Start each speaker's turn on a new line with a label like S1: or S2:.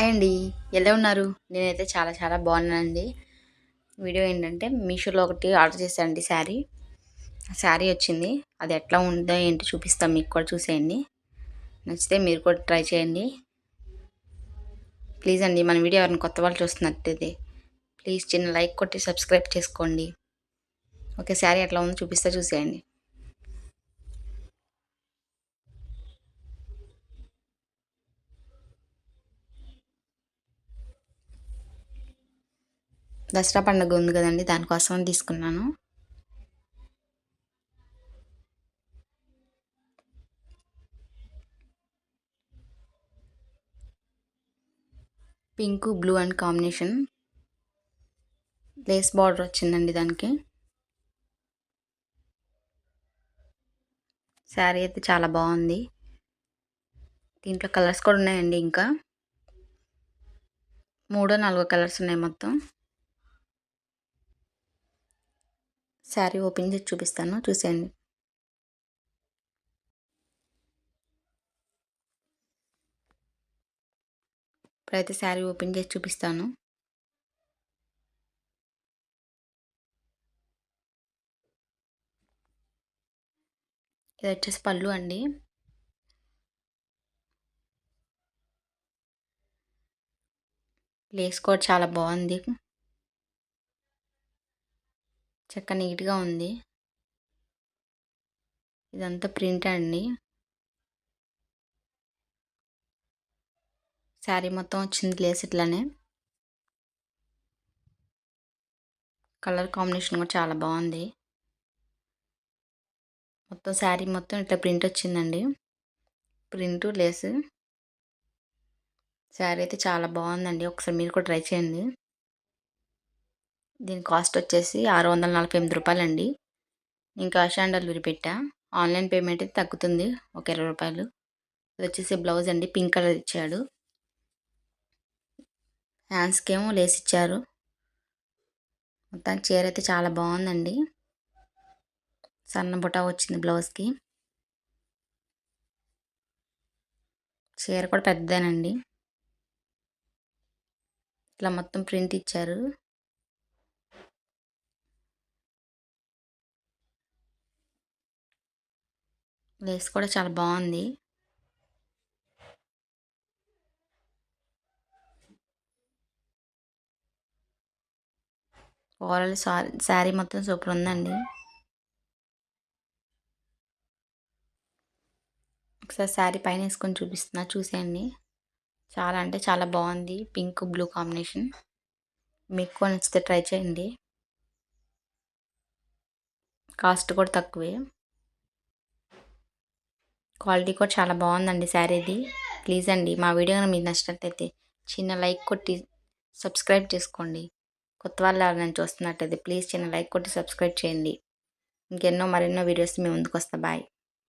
S1: Hi అండి. ఎలా ఉన్నారు? నేనైతే చాలా చాలా బాగున్నానండి. వీడియో ఏంటంటే మీషోలో ఒకటి ఆర్డర్ చేశానండి శారీ. శారీ వచ్చింది. అది ఎట్లా ఉందో ఏంటి చూపిస్తాం. మీకు కూడా చూసేయండి. నచ్చితే మీరు కూడా ట్రై చేయండి. ప్లీజ్ అండి మన వీడియో ఎవరిని కొత్త వాళ్ళు చూస్తున్నట్టయితే ప్లీజ్ చిన్న లైక్ కొట్టి సబ్స్క్రైబ్ చేసుకోండి. ఓకే శారీ ఎట్లా ఉందో చూపిస్తే చూసేయండి. దసరా పండుగ ఉంది కదండి దానికోసం తీసుకున్నాను. Pink blue and combination. Lace border వచ్చిందండి దానికి. శారీ అయితే చాలా బాగుంది. దీంట్లో కలర్స్ కూడా ఉన్నాయండి ఇంకా. మూడో నాలుగో కలర్స్ ఉన్నాయి మొత్తం. శారీ ఓపెన్ చేసి చూపిస్తాను. చూసేయండి. ఇప్పుడైతే శారీ ఓపెన్ చేసి చూపిస్తాను. ఇది వచ్చేసి పళ్ళు అండి. లేస్ కూడా చాలా బాగుంది. చక్క నీట్గా ఉంది. ఇదంతా ప్రింట్ అండి. శారీ మొత్తం వచ్చింది లేస్ ఇట్లానే. కలర్ కాంబినేషన్ కూడా చాలా బాగుంది. మొత్తం శారీ మొత్తం ఇట్లా ప్రింట్ వచ్చిందండి. Print Lay's. శారీ అయితే చాలా బాగుందండి. ఒకసారి మీరు కూడా ట్రై చేయండి. దీని కాస్ట్ వచ్చేసి ఆరు వందల నలభై ఎనిమిది రూపాయలండి. ఇంకా క్యాష్ ఆన్ డెలివరీ పెట్టా ఆన్లైన్ పేమెంట్ అయితే తగ్గుతుంది. ఒక ఇరవై రూపాయలు. ఇది వచ్చేసి బ్లౌజ్ అండి. పింక్ కలర్ ఇచ్చాడు. హ్యాండ్స్కి ఏమో లేస్ ఇచ్చారు. మొత్తం చీర అయితే చాలా బాగుందండి. సన్న బుటా వచ్చింది బ్లౌజ్కి. చీర కూడా పెద్దదేనండి. ఇట్లా మొత్తం ప్రింట్ ఇచ్చారు. లేస్ కూడా చాలా బాగుంది. ఓవరాల్ శారీ మొత్తం సూపర్ ఉందండి. ఒకసారి శారీ పైన వేసుకొని చూపిస్తున్నా చూసేయండి. చాలా అంటే చాలా బాగుంది. Pink blue combination. మీకు నచ్చితే ట్రై చేయండి. కాస్ట్ కూడా తక్కువే. క్వాలిటీ కూడా చాలా బాగుందండి శారీది. ప్లీజ్ అండి మా వీడియో మీకు నచ్చినట్టయితే చిన్న లైక్ కొట్టి సబ్స్క్రైబ్ చేసుకోండి. కొత్త వాళ్ళు ఎవరైనా చూస్తున్నట్టయితే ప్లీజ్ చిన్న లైక్ కొట్టి సబ్స్క్రైబ్ చేయండి. ఇంకెన్నో మరెన్నో వీడియోస్ మీ ముందుకు వస్తా బాయ్.